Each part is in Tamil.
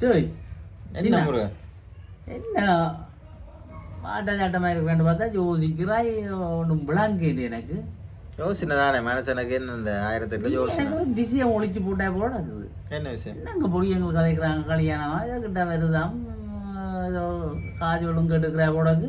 டேய் என்ன. முருகன். என்ன? மாட்ட சாட்டமாக இருக்கேன்னு பார்த்தா யோசிக்கிறாய் ஒன்றும் விளங்குது எனக்கு. யோசனை தானே மனசனுக்கு என்ன இந்த ஆயிரத்தெட்டு யோசனை எனக்கு ஒரு பிஸியை ஒழிச்சு போட்டா போல இருக்குது. என்ன விஷயம்? என்னங்க பொடி எங்களுக்கு கதைக்கிறாங்க கல்யாணமா? கிட்ட வருதாம் ஏதோ காஜோளும் கெடுக்கிற போடக்கு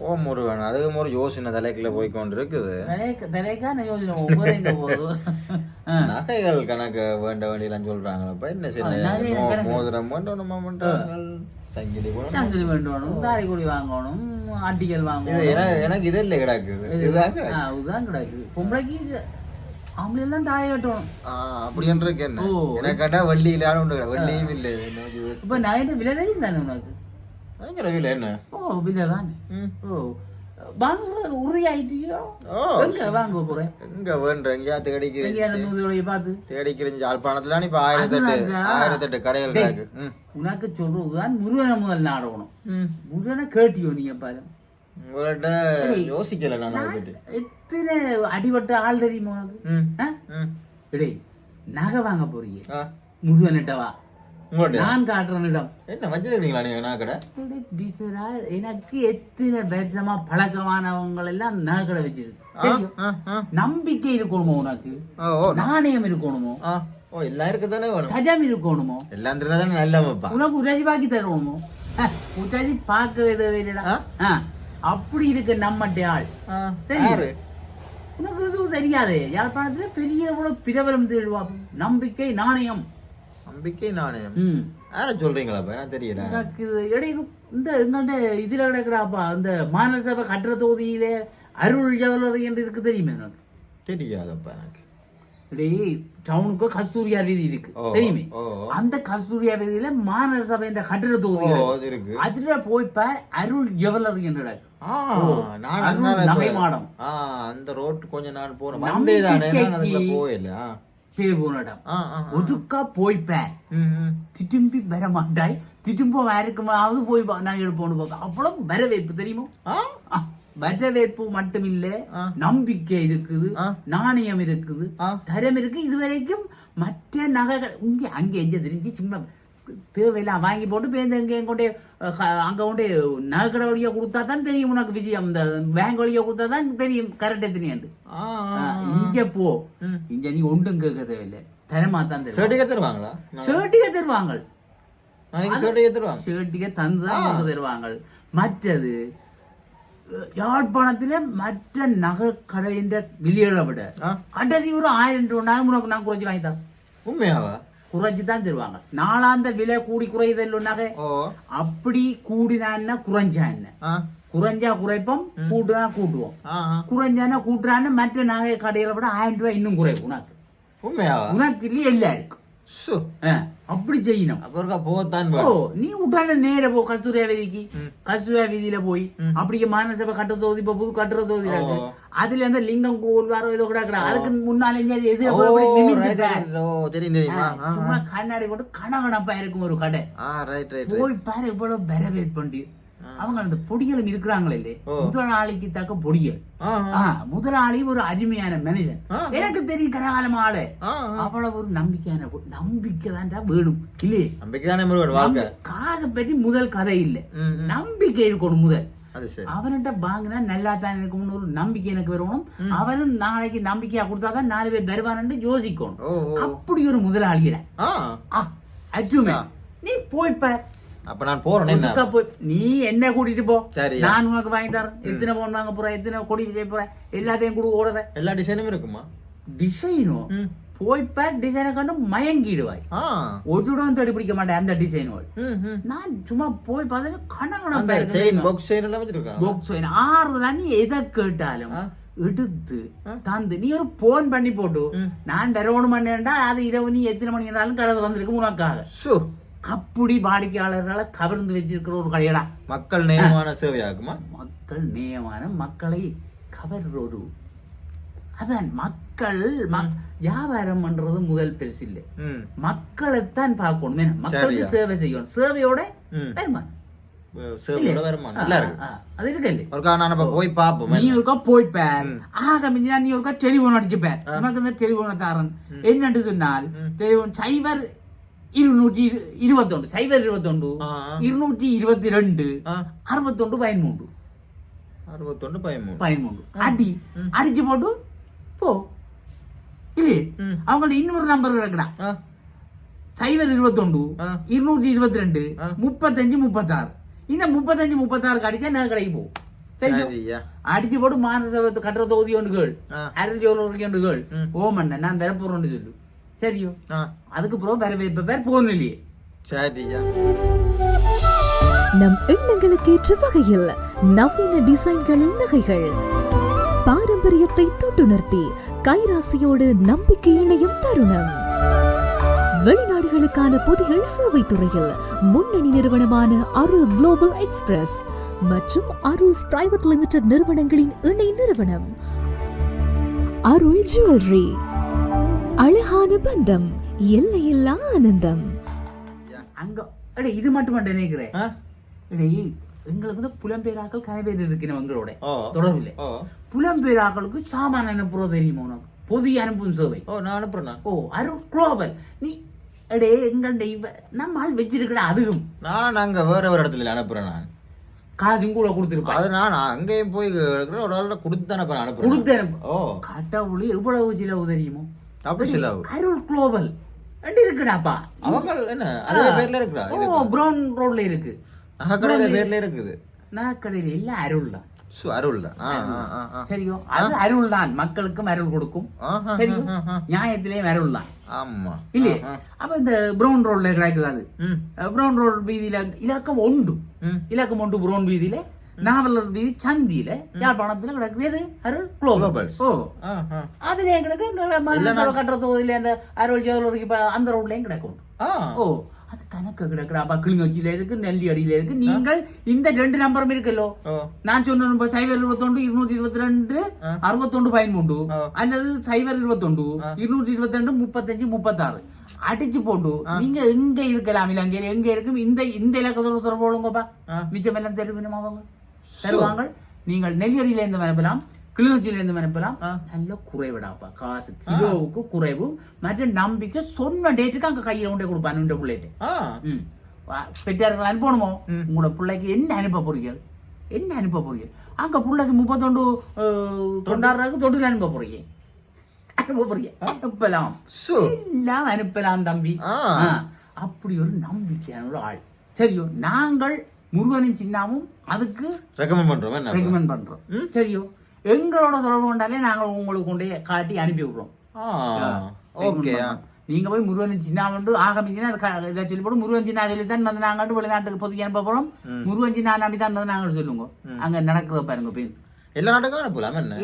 ஓ முருகன் அதுக்கு ஒரு யோசனை தலைக்குள்ள போய் கொண்டு இருக்குது தலைக்க தலைக்கான யோசனை ஒவ்வொரு போகுது. நகைகள் கணக்கு வேண்ட வேண்டியலாம் சொல்றாங்களப்ப என்ன கணக்கு. மோதிரம் வேண்டணுமா சங்கிலி சங்கிலி வேண்டணும் தாரிக்குடி வாங்கணும் அட்டிகள் வாங்கணும். எனக்கு இது இல்லை கிடக்குது இதுதான் பொம்பளைக்கு எல்லாம் கட்டணும். என்ன. எனக்கு கேட்டா வெள்ளி இல்லாத உண்டு. வெள்ளியும் இல்லை இப்ப நகைட்ட விலை தெரியும் தானே உனக்கு? பயங்கர விலை என்ன? ஓ விலை தானே ம். ஓ வாங்க உறுதியாயிட்டீங்களோ ஓ எங்க வாங்க போறேன் எங்க வேண்ட எங்கேயா தேடிக்கிறேன் எங்கேயான நூதியோடைய பார்த்து. தேடிக்கிறேன் யாழ்ப்பாணத்துல இப்ப ஆயிரத்தெட்டு. ஆயிரத்தெட்டு கடைகள் ம். உனக்கு சொல்றதுதான் முருகனை முதல் நாடகணும். முருகனை கேட்டியோ நீங்க பாரு உங்கள்ட்ட யோசிக்கல நான் எத்தனை அடிபட்ட ஆள் தெரியுமா உனக்கு. டேய் நகை வாங்க போறீங்க. முருகன்கிட்ட வா. நான் காட்டுறேன் இடம் என்ன வச்சிருக்கீங்களா நீங்க நான் கடை? அடே, பிசரா, எனக்கு எத்தனை வருஷமா பழக்கமானவங்க எல்லாம் நகை கடை வச்சிருக்கு. நம்பிக்கை இருக்கணுமோ உனக்கு? நாணயம் இருக்கணுமோ. ஓ எல்லாம் இருக்கு தானே வேணும். தஜம் இருக்கணுமோ? எல்லாம் தானே நல்ல உனக்கு உராஜி பாக்கி தருவோமோ? உராஜி பார்க்கவே தேவையில்லடா. அப்படி இருக்கு நம்மட்ட ஆள். உனக்கு எதுவும் தெரியாது? யாழ்ப்பாணத்துல பெரிய பிரபலம் தேடுவா நம்பிக்கை நாணயம். நம்பிக்கை நாணயம். யார சொல்றீங்களா தெரியல. எனக்கு இடையில இந்த எங்கள்ட இதுல கிடக்குறாப்பா இந்த மாநசபை கட்டுற தொகுதியில அருள் ஜவல்லரி என்று இருக்கு தெரியுமே எனக்கு? தெரியாதப்பா எனக்கு. டேய் டவுனுக்கு கஸ்தூரியா வீதி இருக்கு தெரியுமே. அந்த கஸ்தூரியா வீதியில மாநசபை என்ற கட்டிட தொகுதி இருக்கு. அது இருக்கு. அதுல போய் பார் அருள் ஜுவல்லரி என்று நகை மாடம். அந்த ரோட் கொஞ்ச நாள் போனேன். நம்பிக்கைக்கு- வந்தே தானே நான் அதுக்குள்ள போயில. பேர் போன இடம் ஆ, ஆ, ஆ. ஒதுக்கா போய் பார் ம், ம். திரும்பி வர மாட்டாய் திரும்ப வேறுக்குமாவது போய் நான் எடுப்போன்னு பார்க்க. அவ்வளவு வரவேற்பு தெரியுமா? வரவேற்பு மட்டும் இல்ல. நம்பிக்கை இருக்குது. நாணயம் இருக்குது. தரம் இருக்கு. இதுவரைக்கும் மற்ற நகைகள் இங்க அங்க எங்க தெரிஞ்சு சும்மா தேவையில்லாம் வாங்கி போட்டு பேருந்து எங்க கொண்டே அங்க கொண்டே நகைக்கடை வழியா கொடுத்தா தான் தெரியும் உனக்கு விஷயம். இந்த பேங்க் வழியா கொடுத்தா தான் தெரியும். கரெக்ட் எத்தனையாண்டு. இங்க போ. இங்க நீ ஒன்றும் கேட்க தேவையில்லை. தரமா தான் தெரியும் சர்டிஃபிகேட் தருவாங்களா? ஷர்ட்டிகை தருவாங்க. சர்டிஃபிகேட் தருவாங்க. தருவாங்க. மற்றது யாழ்ப்பாணத்தில மற்ற நகை கடையின் விலையை விட? கடைசி ஒரு ஆயிரம் ரூபாய் உனக்கு நான் குறைச்சி வாங்கி தரேன் உண்மையாவா? குறைச்சி தான் தருவாங்க. நாளாந்த விலை கூடி குறையுதல் ஓ. அப்படி கூடினா என்ன? குறைஞ்சா என்ன? குறைஞ்சா குறைப்போம் கூட்டுனா கூட்டுவோம். குறைஞ்சானா கூட்டுறான்னு மற்ற நகை கடைகளை விட ஆயிரம் ரூபாய் இன்னும் குறையும் உனக்கு. உனக்கு இல்லையே எல்லாருக்கும்? அப்படி செய்யணும். அப்ப இருக்கா போகத்தான் ஓ நீ விட்டான நேர போ கஸ்தூரியா வீதிக்கு. கஸ்தூரியா வீதியில போய். அப்படியே மாநசபை கட்ட தொகுதி இப்ப புது கட்டுற. ஓ. அதுல இருந்து லிங்கம் கோவில் வர ஏதோ கூட கிடக்கு. அதுக்கு முன்னால எது சும்மா கண்ணாடி போட்டு கனகனப்பா இருக்கும் ஒரு கடை. போய் பாரு இவ்வளவு பெரவேட் பண்ணி அவங்க அந்த பொடிகளும் இருக்கிறாங்களே இல்லையே? ஓ. முதலாளிக்கு தக்க ஆ, முதலாளி ஒரு அருமையான மனுஷன் ஆ. எனக்கு தெரியும் கனகாலம் ஆளு. அவ்வளவு ஒரு நம்பிக்கையான நம்பிக்கை தான்டா வேணும். இல்லையே? நம்பிக்கை காசை பற்றி முதல் கதை இல்லை. நம்பிக்கை இருக்கணும் முதல். அவன்கிட்ட வாங்கினா நல்லா தான் இருக்கும்னு ஒரு நம்பிக்கை எனக்கு வரணும். அவனும் நாளைக்கு நம்பிக்கையா கொடுத்தாதான் நாலு பேர் தருவான்னு யோசிக்கணும். அப்படி ஒரு முதலாளியில. அச்சுமே நீ போய் பார் அப்ப நான் போறேன். நீ என்ன? கூட்டிட்டு போ. சரி. நான் உனக்கு வாங்கி தரேன். எத்தனை பவுன் வாங்க போற? எத்தனை கொடி செய்ய போற? எல்லாத்தையும் கொடு ஓடுற எல்லா டிசைனும் இருக்குமா? டிசைனும். போய் பார் டிசைனை கண்டு மயங்கிடுவாய். ஒருடம் தேடி பிடிக்க மாட்டேன் அந்த ம். நான் சும்மா போய் பார்த்தா அந்த கணவன பாக்ஸ் செயின் ஆறுதலா நீ எதை கேட்டாலும். எடுத்து. தந்து. நீ ஒரு போன் பண்ணி போட்டு. நான் தரவணு மணிண்டா அது இரவு நீ எத்தனை மணி இருந்தாலும் கடை வந்திருக்கு உனக்காக. அப்படி வாடிக்கையாளர்களை கவர்ந்து வச்சிருக்கிற ஒரு கடையடா. மக்கள் நேயமான சேவையாகுமா? மக்கள் நேயமான மக்களை கவர்ற ஒரு அதான் மக்கள் வியாபாரம் பண்றது முதல் பெருசு இல்லை. மக்களைத்தான் பார்க்கணும்? மக்களுக்கு. சேவை செய்யணும். சேவையோட வருமானம். சேவையோட வருமா நல்லா இருநூற்றி இருபத்தொன்று சைபர் இருபத்தொன்று இருநூற்றி இருபத்தி ரெண்டு அறுபத்தொன்று பயன்மூன்று அறுபத்தொன்று பயன்மூன்று பயன்மூன்று அடி. அடிச்சு போட்டு போ. இல்லையே? அவங்கள்ட்ட இன்னொரு நம்பர் இருக்குடா. சைபர் இருபத்தொன்று இருநூற்றி இருபத்தி ரெண்டு முப்பத்தஞ்சு முப்பத்தாறு. இந்த முப்பத்தஞ்சு முப்பத்தாறு அடிச்சா நான் கடைக்கு போ? அடிச்சு போட்டு மாநகர கட்டுற தொகுதி ஒன்று கேள். அறுபத்தி ஒன்று கேள் ஓ மண்ண நான் தரப்போறேன்னு சொல்லு. சரியோ ஆ அதுக்கு அப்புறம் வேற இப்ப பேர் போகணும் இல்லையே. சரியா. நம் எண்ணங்களுக்கு ஏற்ற வகையில் நவீன டிசைன்களில் நகைகள். பாரம்பரியத்தை தொட்டுணர்த்தி கைராசியோடு நம்பிக்கை இணையும் தருணம். வெளிநாடுகளுக்கான பொதிகள் சேவை துறையில் முன்னணி நிறுவனமான அருள் குளோபல் எக்ஸ்பிரஸ் மற்றும் அருள்ஸ் பிரைவேட் லிமிடெட் நிறுவனங்களின் இணை நிறுவனம். அருள் ஜுவல்லரி அழகான பந்தம் எல்லையில்லா ஆனந்தம். அங்க அடே இது மட்டும் மட்டும் நினைக்கிறேன் அடே எங்களுக்கு வந்து புலம்பெயராக்கள் கதை பேர் இருக்கிற எங்களோட ஓ புலம்பெயராக்களுக்கு சாமான அனுப்புறது தெரியுமா உனக்கு? பொது அனுப்பும் சேவை. ஓ நான் அனுப்புறேண்ணா. ஓ அருள் குளோபல். நீ அடே எங்கள்ட இவ நம்ம ஆள் வச்சிருக்கடா அதுவும். நான் அங்க வேற ஒரு இடத்துல அனுப்புறேன் நான். காசும் கூட கொடுத்துருப்பா. அது நான் அங்கேயும் போய் ஒரு ஆள்கிட்ட கொடுத்து தானே அப்புறம் அனுப்புறேன். கொடுத்து அனுப்பு. ஓ. கடவுள் எவ்வளவு செலவு தெரியுமோ? அருள் குளோபல் ரெண்டு இருக்குடாப்பா? அவங்க என்ன? அதே பேர்ல இருக்கிறா? ஓ ப்ரௌன் ரோட்ல இருக்கு. நகைக்கடையில பேர்ல இருக்குது. நகைக்கடையில் எல்லாம் அருள் தான் அருள். தான் சரியோ? அது அருள் தான் மக்களுக்கும் அருள் கொடுக்கும். சரியோ. நியாயத்திலேயும் அருள் தான் ஆமா. இல்லையே? அப்ப இந்த ப்ரௌன் ரோட்ல கிடைக்குது அது. ப்ரௌன் ரோட் வீதியில இலக்கம் ம். இலக்கம் ஒன்று ப்ரௌன் வீதியில. நாவலர் வீதி சந்தியில யாழ்ப்பாணத்துல கிடக்குது எது அருள் குளோபல் Globals. ஓ அதுல எங்களுக்கு கட்டுற தொகுதியில அந்த அருள் ஜோலருக்கு இப்ப அந்த ரோட்லயும் கிடக்கும் ஓ அது கணக்கு கிடக்குறா அப்ப கிளிநொச்சியில இருக்கு நெல்லி அடியில இருக்கு நீங்கள் இந்த ரெண்டு நம்பரும் இருக்குல்லோ நான் சொன்ன சைபர் இருபத்தொண்டு இருநூற்றி இருபத்தி ரெண்டு. அறுபத்தொண்டு பதிமூன்று ஆ. அல்லது சைபர் இருபத்தொண்டு இருநூற்றி இருபத்தி ரெண்டு முப்பத்தஞ்சு முப்பத்தாறு அடிச்சு போட்டு நீங்க எங்க இருக்கலாம் இலங்கையில எங்க இருக்கும் இந்த இந்த இலக்கத்தோட தொடர்பு. மிச்சம் எல்லாம் தெரிவிக்கணும் அவங்க தருவாங்க நீங்கள் நெல்லியடியில இருந்து அனுப்பலாம் கிளிநொச்சியில இருந்து அனுப்பலாம் ஆ. நல்ல குறைவிடாப்பா காசு. கிலோவுக்கு குறைவு. மற்ற நம்பிக்கை சொன்ன டேட்டுக்கு அங்க கையில கொண்டே கொடுப்பான் இந்த பிள்ளைட்டு பெற்றார்கள் அனுப்பணுமோ. உங்களோட பிள்ளைக்கு என்ன அனுப்ப போறீங்க? என்ன அனுப்ப போறீங்க? அங்க பிள்ளைக்கு முப்பத்தொண்டு தொண்ணூறுக்கு தொட்டில் அனுப்ப போறீங்க. அனுப்ப போறீங்க. அனுப்பலாம். எல்லாம் அனுப்பலாம் தம்பி. அப்படி ஒரு நம்பிக்கையான ஒரு ஆள். சரியோ நாங்கள் முருகனின் சின்னாமும் அதுக்கு ரெக்கமெண்ட் பண்றோம் என்ன? ரெக்கமெண்ட் பண்றோம். ம். சரியோ? எங்களோட தொடர்பு கொண்டாலே நாங்கள் உங்களுக்கு கொண்டே காட்டி அனுப்பி விடுறோம். ஓகே நீங்க போய் முருகன் சின்ன வந்து ஆகமிச்சுன்னா அது இதை சொல்லி போட்டு முருகன் சின்ன சொல்லி தான் வந்து நாங்கள் வெளிநாட்டுக்கு பொதுக்கி அனுப்ப போறோம். முருகன் சின்ன நம்பி தான் வந்து நாங்கள் சொல்லுங்க. அங்க நடக்கிறத பாருங்க போய். எல்லா நாட்டுக்கும் அனுப்பலாம் என்ன?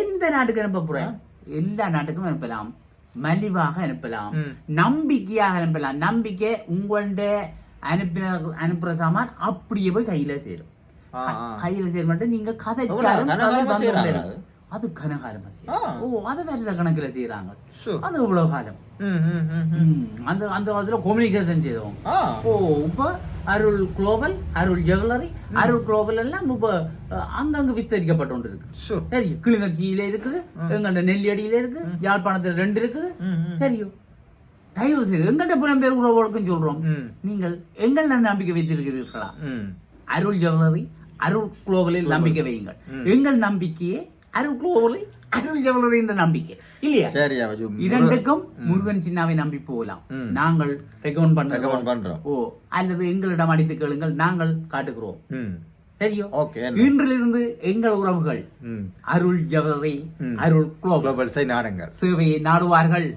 எந்த நாட்டுக்கு அனுப்ப போறேன். எல்லா நாட்டுக்கும் அனுப்பலாம். மலிவாக அனுப்பலாம். நம்பிக்கையாக அனுப்பலாம். நம்பிக்கை உங்கள்ட அனுப்பின அனுப்புற சாமான் அப்படியே போய் கையில சேரும். கையில சேர மட்டும் நீங்க கதை அது? கனகாலமா. ஓ அது வருஷ கணக்குல செய்யறாங்க அது இவ்வளவு காலம். அந்த அந்த காலத்துல கம்யூனிகேஷன் செய்தோம் ஓ இப்ப Arul global Arul jewellery Arul global எல்லாம் இப்ப அங்கங்க விஸ்தரிக்கப்பட்டு கொண்டு இருக்கு சரி கிளிநொச்சியில இருக்குது எங்கள்ட நெல்லியடியில இருக்கு யாழ்ப்பாணத்துல ரெண்டு இருக்குது. சரியோ. தயவு செய்து எங்கள்ட புலம்பெயர் உறவுகளுக்கும் சொல்றோம் நீங்கள் எங்கள் நம்பிக்கை வைத்திருக்கிறீர்களா? அருள் ஜுவல்லரி அருள் குளோபலில் நம்பிக்கை வையுங்கள். எங்கள் நம்பிக்கையே அருள் குளோபலில் அருள் ஜுவல்லரி என்ற நம்பிக்கை. இல்லையா? இரண்டுக்கும் முருகன் சின்னாவை நம்பி போகலாம். நாங்கள் ரெக்கமெண்ட் பண்றோம். ஓ அல்லது எங்களிடம் அடித்து கேளுங்கள். நாங்கள் காட்டுகிறோம். சரியோ? இன்றிலிருந்து எங்கள் உறவுகள் அருள் ஜவரை ம். அருள் குளோபல் நாடுங்கள். சேவையை நாடுவார்கள்.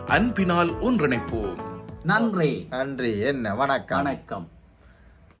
அன்பினால் ஒன்றிணைப்போம். நன்றி. நன்றி. என்ன? வணக்கம். வணக்கம்.